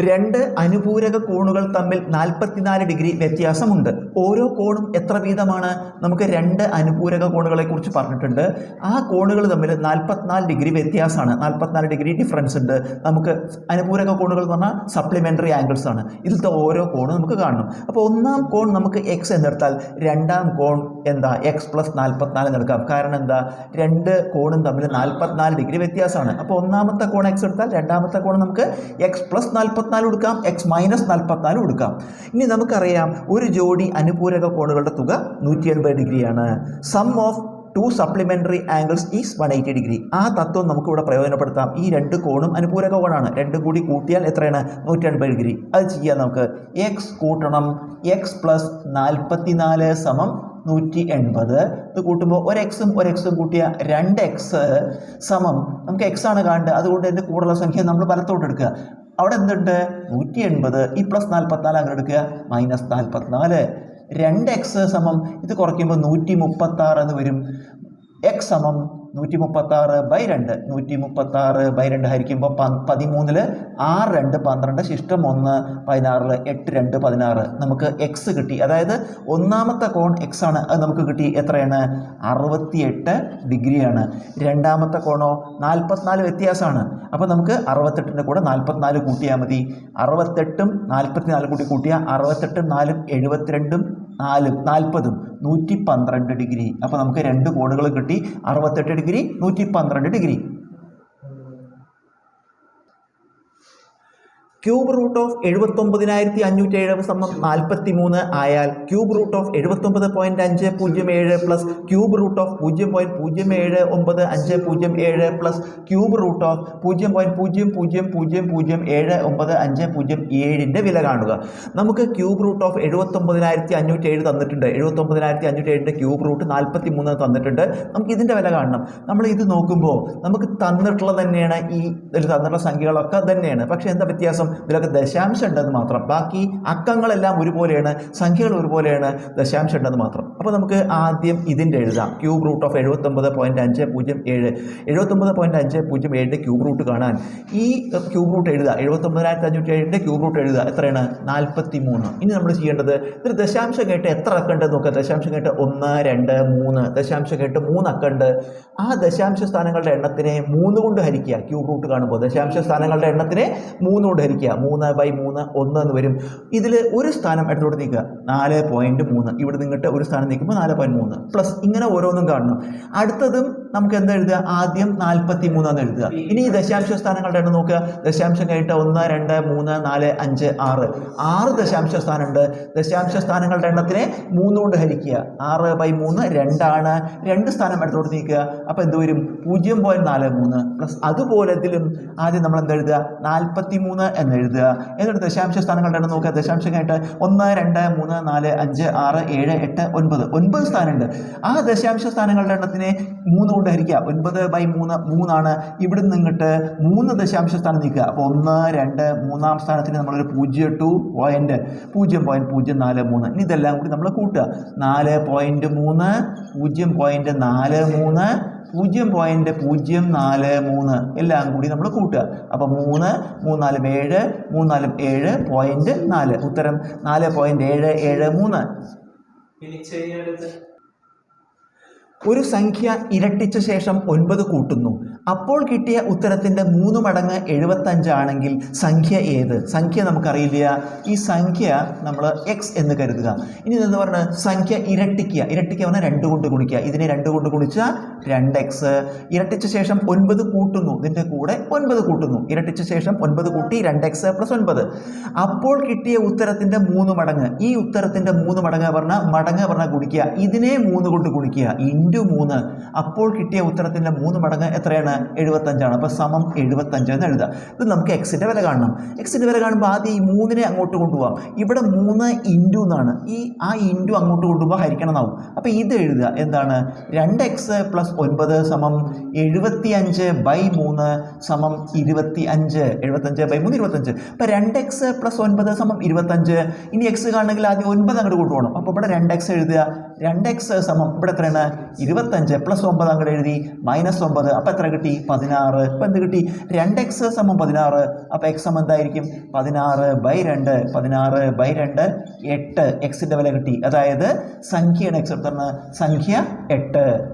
രണ്ട് അനുപൂരക കോണുകൾ തമ്മിൽ നാൽപ്പത്തിനാല് ഡിഗ്രി വ്യത്യാസമുണ്ട്. ഓരോ കോണും എത്ര വീതമാണ്? നമുക്ക് രണ്ട് അനുപൂരക കോണുകളെക്കുറിച്ച് പറഞ്ഞിട്ടുണ്ട്. ആ കോണുകൾ തമ്മിൽ നാൽപ്പത്തിനാല് ഡിഗ്രി വ്യത്യാസമാണ്. നാൽപ്പത്തിനാല് ഡിഗ്രി ഡിഫറൻസ് ഉണ്ട്. നമുക്ക് അനുപൂരക കോണുകൾ എന്ന് പറഞ്ഞാൽ സപ്ലിമെന്ററി ആംഗിൾസ് ആണ്. ഇതിലത്തെ ഓരോ കോണും നമുക്ക് കാണണം. അപ്പോൾ ഒന്നാം കോൺ നമുക്ക് എക്സ് എന്നെടുത്താൽ രണ്ടാം കോൺ എന്താ എക്സ് പ്ലസ് നാൽപ്പത്തിനാല് എന്നെടുക്കാം കാരണം എന്താ രണ്ട് കോണും തമ്മിൽ നാൽപ്പത്തിനാല് ഡിഗ്രി വ്യത്യാസമാണ്. അപ്പോൾ ഒന്നാമത്തെ കോൺ എക്സ് എടുത്താൽ രണ്ടാമത്തെ കോൺ നമുക്ക് എക്സ് പ്ലസ് നാൽപ്പത്തിനാല് കൊടുക്കാം എക്സ് മൈനസ് നാൽപ്പത്തിനാല് കൊടുക്കാം. ഇനി നമുക്കറിയാം ഒരു ജോഡി അനുപൂരക കോണുകളുടെ തുക നൂറ്റി എൺപത് ഡിഗ്രിയാണ് sum of two supplementary angles is one eighty degree. ആ തത്വം നമുക്ക് ഇവിടെ പ്രയോജനപ്പെടുത്താം. ഈ രണ്ട് കോണും അനുപൂരക കോണാണ്. രണ്ടും കൂടി കൂട്ടിയാൽ എത്രയാണ്? നൂറ്റി എൺപത് ഡിഗ്രി. അത് ചെയ്യാം നമുക്ക്. എക്സ് കൂട്ടണം എക്സ് പ്ലസ് നാൽപ്പത്തിനാല് സമം നൂറ്റി എൺപത് ഇത് കൂട്ടുമ്പോൾ ഒരു എക്സും ഒരു എക്സും കൂട്ടിയ രണ്ട് എക്സ് സമം നമുക്ക് എക്സ് ആണ് കാണേണ്ടത്. അതുകൊണ്ട് എന്റെ കൂടുതലുള്ള സംഖ്യ നമ്മൾ വലത്തോട്ട് എടുക്കുക. അവിടെ എന്തുണ്ട്? നൂറ്റി എൺപത് ഈ പ്ലസ് നാൽപ്പത്തിനാല് അങ്ങനെ എടുക്കുക. മൈനസ് നാൽപ്പത്തിനാല് രണ്ട് എക്സ് സമം. ഇത് കുറയ്ക്കുമ്പോൾ നൂറ്റി മുപ്പത്താറ് എന്ന് വരും. എക്സ് സമം നൂറ്റി മുപ്പത്താറ് ബൈ രണ്ട്. നൂറ്റി മുപ്പത്താറ് ബൈ രണ്ട് ഹരിക്കുമ്പോൾ പതിമൂന്നിൽ ആറ് രണ്ട് പന്ത്രണ്ട് ശിഷ്ടം ഒന്ന് പതിനാറിൽ എട്ട് രണ്ട് പതിനാറ് നമുക്ക് എക്സ് കിട്ടി. അതായത് ഒന്നാമത്തെ കോൺ എക്സ് ആണ്. അത് നമുക്ക് കിട്ടി എത്രയാണ്? അറുപത്തിയെട്ട് ഡിഗ്രിയാണ്. രണ്ടാമത്തെ കോണോ നാൽപ്പത്തിനാല് വ്യത്യാസമാണ്. അപ്പോൾ നമുക്ക് അറുപത്തെട്ടിന്റെ കൂടെ നാൽപ്പത്തിനാല് കൂട്ടിയാൽ മതി. അറുപത്തെട്ടും നാൽപ്പത്തിനാല് കൂട്ടി കൂട്ടിയാൽ അറുപത്തെട്ടും നാലും എഴുപത്തിരണ്ടും നാലും നാൽപ്പതും നൂറ്റി പന്ത്രണ്ട് ഡിഗ്രി. അപ്പോൾ നമുക്ക് രണ്ട് കോണുകൾ കിട്ടി. അറുപത്തെട്ട് ഡിഗ്രി നൂറ്റി പന്ത്രണ്ട് ഡിഗ്രി. ക്യൂബ് റൂട്ട് ഓഫ് എഴുപത്തൊമ്പതിനായിരത്തി അഞ്ഞൂറ്റി ഏഴ് സമം നാൽപ്പത്തി മൂന്ന് ആയാൽ ക്യൂബ് റൂട്ട് ഓഫ് എഴുപത്തൊമ്പത് പോയിന്റ് അഞ്ച് പൂജ്യം ഏഴ് പ്ലസ് ക്യൂബ് റൂട്ട് ഓഫ് പൂജ്യം പോയിന്റ് പൂജ്യം ഏഴ് ഒമ്പത് അഞ്ച് പൂജ്യം ഏഴ് പ്ലസ് ക്യൂബ് റൂട്ട് ഓഫ് പൂജ്യം പോയിന്റ് പൂജ്യം പൂജ്യം പൂജ്യം പൂജ്യം ഏഴ് ഒമ്പത് അഞ്ച് പൂജ്യം ഏഴിന്റെ വില കാണുക. നമുക്ക് ക്യൂബ് റൂട്ട് ഓഫ് എഴുപത്തൊമ്പതിനായിരത്തി അഞ്ഞൂറ്റി ഏഴ് തന്നിട്ടുണ്ട്. എഴുപത്തൊമ്പതിനായിരത്തി അഞ്ഞൂറ്റി ഏഴിന്റെ ക്യൂബ് റൂട്ട് നാൽപ്പത്തി മൂന്ന് തന്നിട്ടുണ്ട്. നമുക്ക് ഇതിന്റെ വില കാണണം. നമ്മൾ ഇത് നോക്കുമ്പോൾ നമുക്ക് തന്നിട്ടുള്ള തന്നെയാണ് ഈ തന്നിട്ടുള്ള സംഖ്യകളൊക്കെ തന്നെയാണ്. പക്ഷേ എന്താ വ്യത്യാസം? ഇതിലൊക്കെ ദശാംശം ഉണ്ടെന്ന് മാത്രം. ബാക്കി അക്കങ്ങളെല്ലാം ഒരുപോലെയാണ് സംഖ്യകൾ ഒരുപോലെയാണ് ദശാംശം ഉണ്ടെന്ന് മാത്രം. അപ്പോൾ നമുക്ക് ആദ്യം ഇതിന്റെ എഴുതാം. ക്യൂബ് റൂട്ട് ഓഫ് എഴുപത്തൊമ്പത് പോയിന്റ് അഞ്ച് പൂജ്യം ഏഴ്. എഴുപത്തൊമ്പത് പോയിന്റ് അഞ്ച് പൂജ്യം ഏഴിന്റെ ക്യൂബ് റൂട്ട് കാണാൻ. ഈ ക്യൂബ് റൂട്ട് എഴുതുക. എഴുപത്തൊമ്പതിനായിരത്തി അഞ്ഞൂറ്റി ഏഴിന്റെ ക്യൂബ് റൂട്ട് എഴുതുക. എത്രയാണ്? നാൽപ്പത്തി മൂന്ന് ഇനി നമ്മൾ ചെയ്യേണ്ടത് ഇതിൽ ദശാംശം കേട്ട് എത്ര അക്കണ്ട് നോക്കുക. ദശാംശം കേട്ട് ഒന്ന് രണ്ട് മൂന്ന്. ദശാംശം കേട്ട് മൂന്ന് അക്കണ്ട് ആ ദശാംശ സ്ഥാനങ്ങളുടെ എണ്ണത്തിനെ മൂന്ന് കൊണ്ട് ഹരിക്കുക. ക്യൂബ് റൂട്ട് കാണുമ്പോൾ ദശാംശ സ്ഥാനങ്ങളുടെ എണ്ണത്തിനെ മൂന്ന് കൊണ്ട് ഹരിക്കുക. മൂന്ന് ബൈ മൂന്ന് ഒന്ന് എന്ന് വരും. ഇതിൽ ഒരു സ്ഥാനം അടുത്തോട്ട് നീക്കുക. നാല് പോയിന്റ് മൂന്ന്. ഇവിടെ നിന്നിട്ട് ഒരു സ്ഥാനം നീക്കുമ്പോൾ നാല് പോയിന്റ് മൂന്ന്. പ്ലസ് ഇങ്ങനെ ഓരോന്നും കാണണം. അടുത്തതും നമുക്ക് എന്താ എഴുതുക? ആദ്യം നാൽപ്പത്തി മൂന്നാന്ന് എഴുതുക. ഇനി ദശാംശ സ്ഥാനങ്ങളുടെ എണ്ണം നോക്കുക. ദശാംശം കഴിഞ്ഞിട്ട് ഒന്ന് രണ്ട് മൂന്ന് നാല് അഞ്ച് ആറ്. ആറ് ദശാംശ സ്ഥാനമുണ്ട്. ദശാംശ സ്ഥാനങ്ങളുടെ എണ്ണത്തിനെ മൂന്ന് കൊണ്ട് ഹരിക്കുക. ആറ് ബൈ മൂന്ന് രണ്ടാണ്. രണ്ട് സ്ഥാനം അടുത്തോട്ട് നീക്കുക. അപ്പോൾ എന്ത് വരും? പൂജ്യം പോയിന്റ് നാല് മൂന്ന്. പ്ലസ് അതുപോലെ ഇതിലും ആദ്യം നമ്മൾ എന്താ എഴുതുക? നാൽപ്പത്തി മൂന്ന് എന്ന് എഴുതുക. എന്നിട്ട് ദശാംശ സ്ഥാനങ്ങളുടെ നോക്കുക. ദശാംശമായിട്ട് ഒന്ന് രണ്ട് മൂന്ന് നാല് അഞ്ച് ആറ് ഏഴ് എട്ട് ഒൻപത്. ഒൻപത് സ്ഥാനമുണ്ട്. ആ ദശാംശ സ്ഥാനങ്ങളുടെ എണ്ണത്തിനെ മൂന്ന് കൊണ്ട് ഹരിക്കുക ഒൻപത് ബൈ മൂന്ന് മൂന്നാണ് ഇവിടെ നിന്നിട്ട് മൂന്ന് ദശാംശ സ്ഥാനം നീക്കുക. അപ്പോൾ ഒന്ന് രണ്ട് മൂന്നാം സ്ഥാനത്തിന് നമ്മളൊരു പൂജ്യം ടു പോയിന്റ് പൂജ്യം പോയിന്റ് പൂജ്യം നാല് മൂന്ന്. ഇനി ഇതെല്ലാം കൂടി നമ്മൾ കൂട്ടുക. നാല് പോയിന്റ് മൂന്ന് പൂജ്യം പോയിന്റ് നാല് മൂന്ന് പൂജ്യം പോയിന്റ് പൂജ്യം നാല് മൂന്ന് എല്ലാം കൂടി നമ്മൾ കൂട്ടുക. അപ്പോൾ മൂന്ന് മൂന്നാലും ഏഴ് മൂന്നാലും ഏഴ് പോയിന്റ് നാല്. ഉത്തരം നാല് പോയിന്റ് ഏഴ് ഏഴ് മൂന്ന്. ഒരു സംഖ്യ ഇരട്ടിച്ച ശേഷം ഒൻപത് കൂട്ടുന്നു. അപ്പോൾ കിട്ടിയ ഉത്തരത്തിന്റെ മൂന്ന് മടങ്ങ് എഴുപത്തഞ്ചാണെങ്കിൽ സംഖ്യ ഏത്? സംഖ്യ നമുക്കറിയില്ല. ഈ സംഖ്യ നമ്മൾ എക്സ് എന്ന് കരുതുക. ഇനി എന്ന് പറഞ്ഞാൽ സംഖ്യ ഇരട്ടിക്കുക. ഇരട്ടിക്കുക പറഞ്ഞാൽ രണ്ട് കൊണ്ട് ഗുണിക്കുക. ഇതിനെ രണ്ട് കൊണ്ട് ഗുണിച്ചാൽ രണ്ട് എക്സ് ഇരട്ടിച്ച ശേഷം ഒൻപത് കൂട്ടുന്നു. ഇതിന്റെ കൂടെ ഒൻപത് കൂട്ടുന്നു. ഇരട്ടിച്ച ശേഷം ഒൻപത് കൂട്ടി രണ്ട് എക്സ് പ്ലസ് ഒൻപത്. അപ്പോൾ കിട്ടിയ ഉത്തരത്തിന്റെ മൂന്ന് മടങ്ങ്. ഈ ഉത്തരത്തിന്റെ മൂന്ന് മടങ്ങ് പറഞ്ഞാൽ മടങ്ങ് പറഞ്ഞാൽ ഗുണിക്കുക. ഇതിനെ മൂന്ന് കൊണ്ട് ഗുണിക്കുക. ഇന്റു മൂന്ന് അപ്പോൾ കിട്ടിയ ഉത്തരത്തിന്റെ മൂന്ന് മടങ്ങ് എത്രയാണ്? എഴുപത്തഞ്ചാണ് അപ്പോൾ സമം എഴുപത്തഞ്ച് എന്ന് എഴുതുക. ഇത് നമുക്ക് എക്സിന്റെ വില കാണണം. എക്സിന്റെ വില കാണുമ്പോൾ ആദ്യം ഈ മൂന്നിനെ അങ്ങോട്ട് കൊണ്ടുപോകാം ഇവിടെ മൂന്ന് ഇന്റു എന്നാണ്. ഈ ആ ഇന്റു അങ്ങോട്ട് കൊണ്ടുപോകാൻ ഹരിക്കണം എന്നാവും അപ്പോൾ ഇത് എഴുതുക. എന്താണ്? രണ്ട് എക്സ് പ്ലസ് ഒൻപത് സമം എഴുപത്തി അഞ്ച് ബൈ മൂന്ന് സമം ഇരുപത്തി അഞ്ച് എഴുപത്തഞ്ച് ബൈ മൂന്ന് ഇരുപത്തഞ്ച് അപ്പോൾ രണ്ട് എക്സ് പ്ലസ് ഒൻപത് സമം ഇരുപത്തഞ്ച് ഇനി എക്സ് കാണണമെങ്കിൽ ആദ്യം ഒൻപത് അങ്ങോട്ട് കൊണ്ടുപോകണം. അപ്പോൾ ഇവിടെ രണ്ട് എക്സ് എഴുതുക. രണ്ട് എക്സ് സമം. ഇവിടെ എത്രയാണ്? ഇരുപത്തഞ്ച് പ്ലസ് ഒമ്പത് അങ്ങോട്ട് എഴുതി. മൈനസ് ഒമ്പത്. അപ്പോൾ എത്ര കിട്ടി? പതിനാറ്. ഇപ്പം എന്ത് കിട്ടി? രണ്ട് എക്സ് സമം പതിനാറ്. അപ്പോൾ എക്സ് സമം എന്തായിരിക്കും? പതിനാറ് ബൈ രണ്ട്. പതിനാറ് ബൈ രണ്ട് എട്ട്. എക്സിന്റെ വില കിട്ടി. അതായത് സംഖ്യയാണ് എക്സ് എടുത്തത് സംഖ്യ എട്ട്.